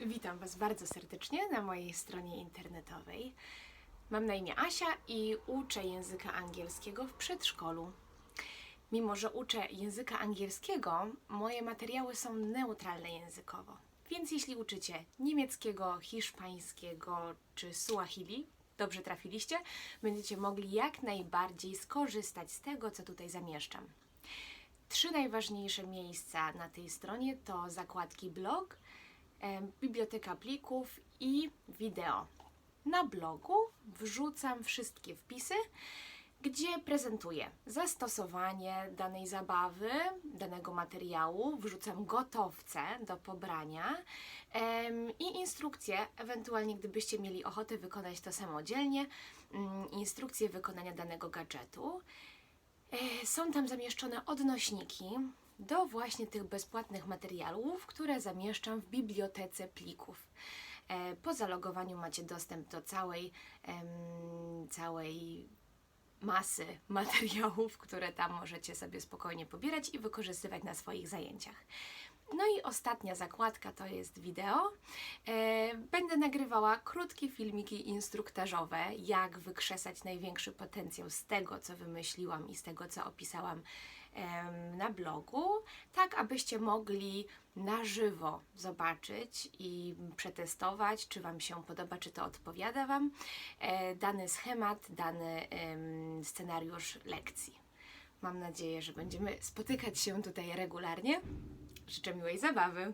Witam Was bardzo serdecznie na mojej stronie internetowej. Mam na imię Asia i uczę języka angielskiego w przedszkolu. Mimo, że uczę języka angielskiego, moje materiały są neutralne językowo. Więc jeśli uczycie niemieckiego, hiszpańskiego czy suahili, dobrze trafiliście, będziecie mogli jak najbardziej skorzystać z tego, co tutaj zamieszczam. Trzy najważniejsze miejsca na tej stronie to zakładki blog, biblioteka plików i wideo. Na blogu wrzucam wszystkie wpisy, gdzie prezentuję zastosowanie danej zabawy, danego materiału, wrzucam gotowce do pobrania em, i instrukcje, ewentualnie gdybyście mieli ochotę wykonać to samodzielnie, mm, instrukcje wykonania danego gadżetu. E, Są tam zamieszczone odnośniki do właśnie tych bezpłatnych materiałów, które zamieszczam w bibliotece plików. E, Po zalogowaniu macie dostęp do całej, całej masy materiałów, które tam możecie sobie spokojnie pobierać i wykorzystywać na swoich zajęciach. No i ostatnia zakładka to jest wideo. E, Będę nagrywała krótkie filmiki instruktażowe, jak wykrzesać największy potencjał z tego, co wymyśliłam i z tego, co opisałam na blogu, tak abyście mogli na żywo zobaczyć i przetestować, czy Wam się podoba, czy to odpowiada Wam e, dany schemat, dany scenariusz lekcji. Mam nadzieję, że będziemy spotykać się tutaj regularnie. Życzę miłej zabawy.